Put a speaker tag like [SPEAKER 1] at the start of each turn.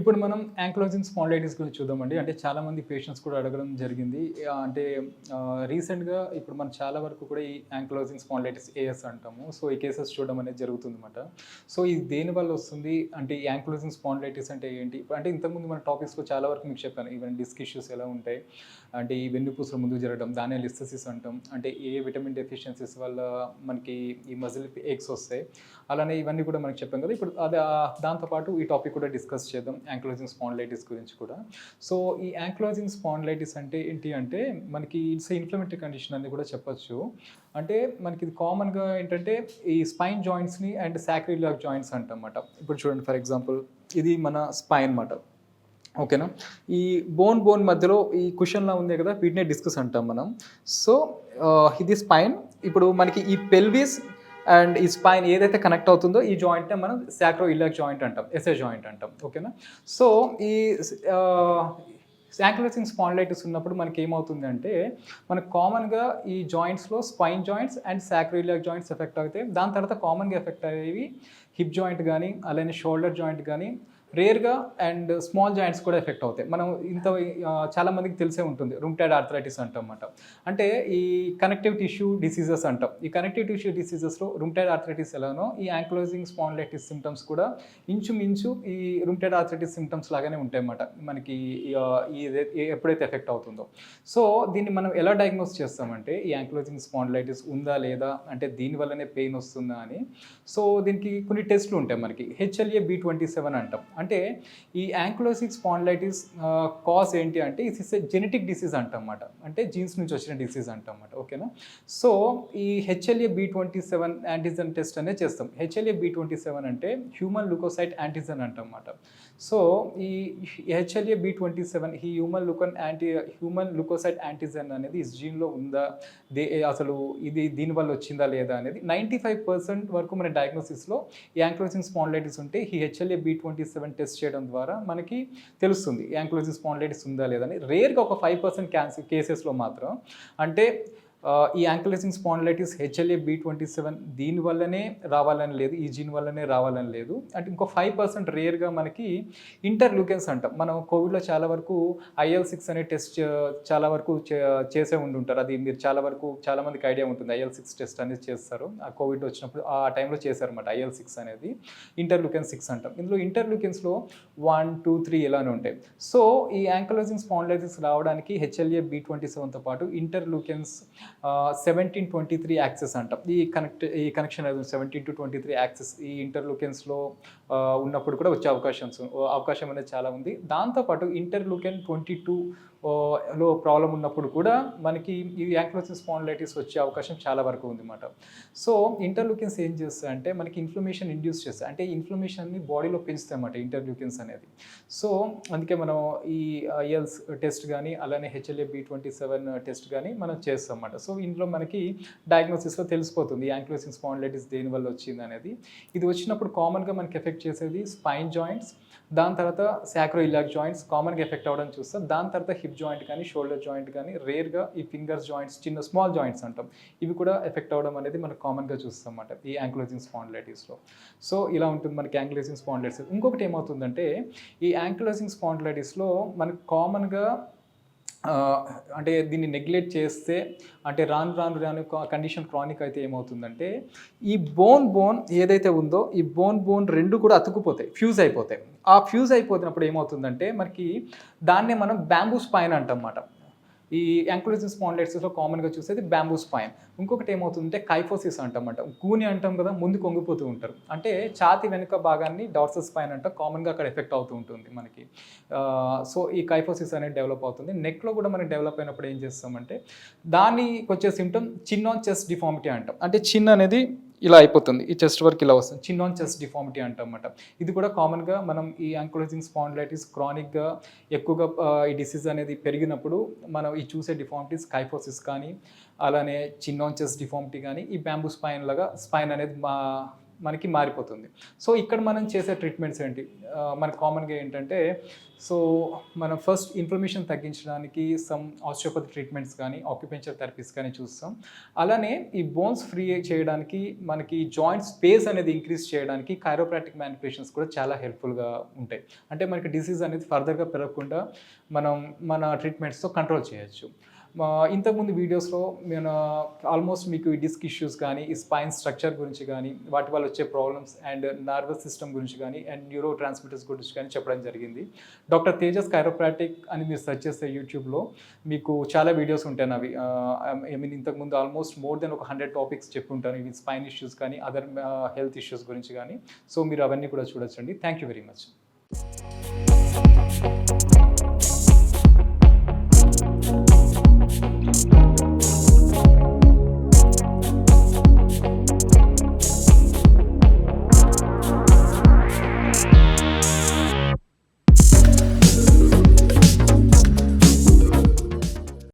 [SPEAKER 1] ఇప్పుడు మనం ankylosing spondylitis గురించి చూద్దామండి. అంటే చాలామంది పేషెంట్స్ కూడా అడగడం జరిగింది. అంటే రీసెంట్గా ఇప్పుడు మనం చాలా వరకు కూడా ఈ యాంక్లోజింగ్ స్పాండైటిస్ ఏఎస్ అంటాము. సో ఈ కేసెస్ చూడడం అనేది జరుగుతుంది అనమాట సో ఇది దేని వల్ల వస్తుంది? అంటే యాంక్లోజింగ్ స్పాండైటిస్ అంటే ఏంటి? అంటే ఇంతకుముందు మన టాపిక్స్లో చాలా వరకు మీకు చెప్పాను. ఈవెన్ డిస్క్ ఇష్యూస్ ఎలా ఉంటాయి? అంటే ఈ వెన్నుపూసలు ముందుకు జరగడం దాని లిస్థసిస్ అంటాం. అంటే ఏ విటమిన్ డెఫిషియన్సీస్ వల్ల మనకి ఈ మజిల్ ఎగ్స్ వస్తాయి? అలానే ఇవన్నీ కూడా మనకి చెప్పాం కదా. ఇప్పుడు అది దాంతోపాటు ఈ టాపిక్ కూడా డిస్కస్ చేద్దాం. యాంక్లోజింగ్ స్పాండ్లైటిస్ గురించి కూడా. సో ఈ యాంక్లోజింగ్ స్పాండ్లైటిస్ అంటే ఏంటి అంటే మనకి ఇట్స్ ఇన్ఫ్లమేటరీ కండిషన్ అని కూడా చెప్పొచ్చు. అంటే మనకి ఇది కామన్గా ఏంటంటే ఈ స్పైన్ జాయింట్స్ని అండ్ సాక్రిలాగ్ జాయింట్స్ అంటమాట. ఇప్పుడు చూడండి ఫర్ ఎగ్జాంపుల్ ఇది మన స్పైన్ అన్నమాట ఓకేనా? ఈ బోన్ బోన్ మధ్యలో ఈ కుషన్లా ఉంది కదా వీటినే డిస్కస్ అంటాం మనం. సో uh, ఇది స్పైన్ ఇప్పుడు మనకి ఈ పెల్విస్ అండ్ ఈ స్పైన్ ఏదైతే కనెక్ట్ అవుతుందో ఈ జాయింట్నే మనం సాక్రో ఇలాక్ జాయింట్ అంటాం ఎస్ఏ జాయింట్ అంటాం ఓకేనా సో ఈ శాంక్రోసింగ్ స్పాండ్లైటిస్ ఉన్నప్పుడు మనకి ఏమవుతుందంటే మనకు కామన్గా ఈ జాయింట్స్లో spine joints and sacroiliac joints affect అవుతాయి. దాని తర్వాత కామన్గా ఎఫెక్ట్ అయ్యేవి హిప్ జాయింట్ కానీ అలానే షోల్డర్ జాయింట్ కానీ రేర్గా అండ్ స్మాల్ జాయింట్స్ కూడా ఎఫెక్ట్ అవుతాయి. మనం ఇంత చాలామందికి తెలిసే ఉంటుంది. రూమ్టైడ్ ఆర్థరైటిస్ అంటాం అన్నమాట అంటే ఈ కనెక్టివ్ టిష్యూ డిసీజెస్ అంటాం. ఈ కనెక్టివ్ టిష్యూ డిసీజెస్లో రూమ్టైడ్ ఆర్థరైటిస్ ఎలానో ఈ యాంక్లోజింగ్ స్పాండ్లైటిస్ సిమ్టమ్స్ కూడా ఇంచుమించు ఈ రూమ్టైడ్ ఆర్థరైటిస్ సిమ్టమ్స్ లాగానే ఉంటాయి అన్నమాట మనకి ఎప్పుడైతే ఎఫెక్ట్ అవుతుందో. సో దీన్ని మనం ఎలా డయాగ్నోస్ చేస్తామంటే ఈ యాంక్లోజింగ్ స్పాండ్లైటిస్ ఉందా లేదా అంటే దీనివల్లనే పెయిన్ వస్తుందా అని. సో దీనికి కొన్ని టెస్ట్లు ఉంటాయి మనకి. హెచ్ఎల్ఏ బి ట్వంటీ సెవెన్ అంటాం. అంటే ఈ యాంక్లోసిక్ స్పాండ్లైటిస్ కాజ్ ఏంటి అంటే ఇది జెనెటిక్ డిసీజ్ అంటమాట. అంటే జీన్స్ నుంచి వచ్చిన డిసీజ్ అంటమాట. ఓకేనా సో ఈ HLA B twenty seven antigen test అనేది చేస్తాం. హెచ్ఎల్ఏ బి ట్వంటీ సెవెన్ అంటే హ్యూమన్ లుకోసైట్ యాంటీజన్ అంటమాట. సో ఈ హెచ్ఎల్ఏ బి ట్వంటీ సెవెన్ ఈ human లుకన్ anti human leukocyte antigen అనేది ఈ జీన్లో ఉందా? దే అసలు ఇది దీనివల్ల వచ్చిందా లేదా అనేది నైంటీ ఫైవ్ పర్సెంట్ వరకు మన డయాగ్నోసిస్లో యాంక్లోసింగ్ స్పాండ్లైటిస్ ఉంటే ఈ HLA B twenty seven test చేయడం ద్వారా మనకి తెలుస్తుంది. యాంక్లోజింగ్ స్పాండ్లైటిస్ ఉందా లేదని రేర్గా ఒక ఫైవ్ పర్సెంట్ క్యాన్సర్ కేసెస్లో మాత్రం అంటే ఈ ankylosing spondylitis HLA B twenty seven దీని వల్లనే రావాలని లేదు ఈ జీన్ వల్లనే రావాలని లేదు. అంటే ఇంకో ఫైవ్ పర్సెంట్ రేర్గా మనకి ఇంటర్లూకెన్స్ అంటాం. మనం కోవిడ్లో చాలా వరకు ఐఎల్ సిక్స్ అనే టెస్ట్ చాలా వరకు చే- చేసే ఉండి ఉంటారు. అది మీరు చాలా వరకు చాలా మందికి ఐడియా ఉంటుంది. ఐఎల్ సిక్స్ టెస్ట్ అనేది చేస్తారు. ఆ కోవిడ్ వచ్చినప్పుడు ఆ టైంలో చేశారన్నమాట ఐఎల్ సిక్స్ అనేది. ఇంటర్లూకెన్ సిక్స్ అంటాం. ఇందులో ఇంటర్లూకెన్స్లో వన్ టూ త్రీ ఇలానే ఉంటాయి. సో ఈ యాంకలైజింగ్ స్పాండ్లైటిస్ రావడానికి హెచ్ఎల్ఏ బి ట్వంటీ సెవెన్తో పాటు interleukins seventeen twenty three axis అంటాం. ఈ కనెక్ట్ ఈ connection seventeen to twenty three axis ఈ ఇంటర్లూకెన్స్లో ఉన్నప్పుడు కూడా వచ్చే అవకాశం అవకాశం అనేది చాలా ఉంది. దాంతోపాటు ఇంటర్లూకెన్ ట్వంటీ టూ లో ప్రాబ్లం ఉన్నప్పుడు కూడా మనకి ఈ యాంక్లోసిస్ స్పాండ్లైటిస్ వచ్చే అవకాశం చాలా వరకు ఉంది అన్నమాట సో ఇంటర్లూకెన్స్ ఏం చేస్తాయి అంటే మనకి ఇన్ఫ్లమేషన్ ఇండ్యూస్ చేస్తాయి. అంటే ఇన్ఫ్లమేషన్ని బాడీలో పెంచుతాయి అన్నమాట ఇంటర్లూకెన్స్ అనేది. సో అందుకే మనం ఈ ఐఎల్స్ టెస్ట్ కానీ అలానే HLA B twenty seven test కానీ మనం చేస్తాం అన్నమాట. సో ఇందులో మనకి డయాగ్నోసిస్లో తెలిసిపోతుంది యాంక్లోసిస్ స్పాండ్లైటిస్ దేనివల్ల వచ్చింది అనేది. ఇది వచ్చినప్పుడు కామన్గా మనకి ఎఫెక్ట్ చేసేది స్పైన్ జాయింట్స్ దాని తర్వాత సాక్రో ఇలాక్ జాయింట్స్ కామన్గా ఎఫెక్ట్ అవ్వడం చూస్తాం. దాని తర్వాత హిప్ జాయింట్ కానీ షోల్డర్ జాయింట్ కానీ రేర్గా ఈ ఫింగర్స్ జాయింట్స్ చిన్న స్మాల్ జాయింట్స్ అంటాం. ఇవి కూడా ఎఫెక్ట్ అవ్వడం అనేది మనం కామన్గా చూస్తాం అన్నమాట ఈ యాంక్లోజింగ్ స్పాండ్లైటిస్లో సో ఇలా ఉంటుంది మనకి యాంక్లోజింగ్ స్పాండ్లైటిస్ ఇంకొకటి ఏమవుతుందంటే ఈ యాంక్లోజింగ్ స్పాండ్లైటిస్లో మనకు కామన్గా అంటే దీన్ని నెగ్లెక్ట్ చేస్తే అంటే రాను రాను రాను కండిషన్ క్రానిక్ అయితే ఏమవుతుందంటే ఈ బోన్ బోన్ ఏదైతే ఉందో ఈ బోన్ బోన్ రెండు కూడా అతుకుపోతాయి ఫ్యూజ్ అయిపోతాయి. ఆ ఫ్యూజ్ అయిపోతున్నప్పుడు ఏమవుతుందంటే మనకి దాన్నే మనం బ్యాంబూ స్పైన్ అంటాం అన్నమాట. ఈ యాంక్లోజింగ్ స్పాండ్లైటిస్లో కామన్గా చూసేది బ్యాంబూ స్పైన్ ఇంకొకటి ఏమవుతుందంటే కైఫోసిస్ అంటామట. గూని అంటాం కదా ముందు కొంగిపోతూ ఉంటారు. అంటే ఛాతి వెనుక భాగాన్ని డార్సస్ స్పైన్ అంట కామన్గా అక్కడ ఎఫెక్ట్ అవుతూ ఉంటుంది మనకి. సో ఈ కైఫోసిస్ అనేది డెవలప్ అవుతుంది. నెక్లో కూడా మనకి డెవలప్ అయినప్పుడు ఏం చేస్తామంటే దానికి వచ్చే సిమ్టమ్ చిన్న చెస్ట్ డిఫార్మిటీ అంటాం. అంటే చిన్న అనేది ఇలా అయిపోతుంది. ఈ చెస్ట్ వరకు ఇలా వస్తుంది. చిన్నోన్ చెస్ట్ డిఫార్మిటీ అంటామన్నమాట. ఇది కూడా కామన్గా మనం ఈ యాంక్లోజింగ్ స్పాండ్లైటిస్ క్రానిక్గా ఎక్కువగా ఈ డిసీజ్ అనేది పెరిగినప్పుడు మనం ఈ చూసే డిఫార్మిటీస్ కైఫోసిస్ కానీ అలానే చిన్నోన్ చెస్ట్ డిఫార్మిటీ కానీ ఈ బ్యాంబూ స్పైన్ లాగా స్పైన్ అనేది మా మనకి మారిపోతుంది. సో ఇక్కడ మనం చేసే ట్రీట్మెంట్స్ ఏంటి? మన కామన్గా ఏంటంటే సో మనం ఫస్ట్ ఇన్ఫ్లమేషన్ తగ్గించడానికి సమ్ ఆస్టియోపతి ట్రీట్మెంట్స్ కానీ ఆక్యుపెంచర్ థెరపీస్ కానీ చూస్తాం. అలానే ఈ బోన్స్ ఫ్రీ చేయడానికి మనకి జాయింట్ స్పేస్ అనేది ఇంక్రీజ్ చేయడానికి కైరోప్రాటిక్ మ్యానిపులేషన్స్ కూడా చాలా హెల్ప్ఫుల్గా ఉంటాయి. అంటే మనకి డిసీజ్ అనేది ఫర్దర్గా పెరగకుండా మనం మన ట్రీట్మెంట్స్తో కంట్రోల్ చేయొచ్చు. ఇంతకుముందు వీడియోస్లో నేను ఆల్మోస్ట్ uh, మీకు ఈ డిస్క్ ఇష్యూస్ కానీ ఈ స్పైన్ స్ట్రక్చర్ గురించి కానీ వాటి వల్ల వచ్చే ప్రాబ్లమ్స్ అండ్ నర్వస్ సిస్టమ్ గురించి కానీ అండ్ న్యూరో ట్రాన్స్మిటర్స్ గురించి కానీ చెప్పడం జరిగింది. డాక్టర్ తేజస్ కైరోప్రాటిక్ అని మీరు సెర్చ్ చేస్తే యూట్యూబ్లో మీకు చాలా వీడియోస్ ఉంటాయి అవి. ఐ మీన్ ఇంతకుముందు ఆల్మోస్ట్ మోర్ దెన్ ఒక హండ్రెడ్ టాపిక్స్ చెప్పి ఉంటాను ఇవి స్పైన్ ఇష్యూస్ కానీ అదర్ హెల్త్ ఇష్యూస్ గురించి కానీ. సో మీరు అవన్నీ కూడా చూడొచ్చండి. Thank you very much